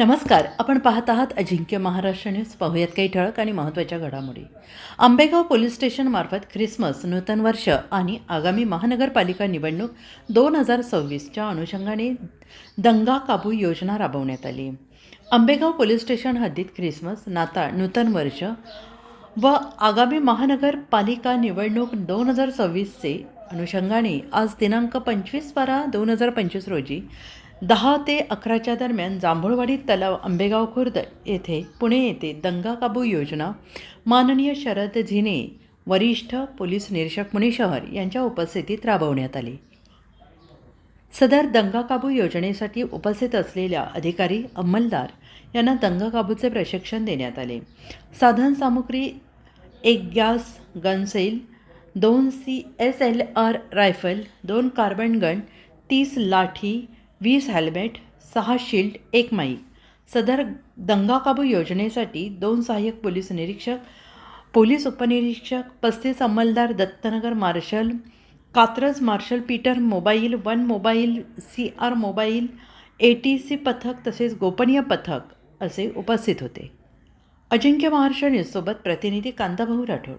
नमस्कार. आपण पाहत आहात अजिंक्य महाराष्ट्र न्यूज. पाहूयात काही ठळक आणि महत्त्वाच्या घडामोडी. आंबेगाव पोलीस स्टेशनमार्फत ख्रिसमस नूतन वर्ष आणि आगामी महानगरपालिका निवडणूक दोन हजार सव्वीसच्या अनुषंगाने दंगा काबू योजना राबवण्यात आली. आंबेगाव पोलीस स्टेशन हद्दीत ख्रिसमस नाताळ नूतन वर्ष व आगामी महानगरपालिका निवडणूक दोन हजार सव्वीसचे अनुषंगाने आज दिनांक पंचवीस बारा दोन हजार पंचवीस रोजी दहा ते अकराच्या दरम्यान जांभूळवाडी तलाव आंबेगाव खुर्द येथे पुणे येथे दंगा काबू योजना माननीय शरद झिने वरिष्ठ पोलीस निरीक्षक पुणे शहर यांच्या उपस्थितीत राबवण्यात आली. सदर दंगा काबू योजनेसाठी उपस्थित असलेल्या अधिकारी अंमलदार यांना दंगा काबूचे प्रशिक्षण देण्यात आले. साधनसामुग्री एक गॅस गनसेल दोन C S L R rifle दोन कार्बन गन तीस लाठी वीस हॅल्मेट सहा शिल्ड एक माईक सदर दंगाकाबू योजनेसाठी दोन सहाय्यक पोलीस निरीक्षक पोलीस उपनिरीक्षक पस्तीस अंमलदार Dattanagar marshal Katraj marshal Peter mobile one mobile C R mobile A T C पथक तसेच गोपनीय पथक असे उपस्थित होते. अजिंक्य महाराष्ट्र न्यूजसोबत प्रतिनिधी कांताभाऊ राठोड.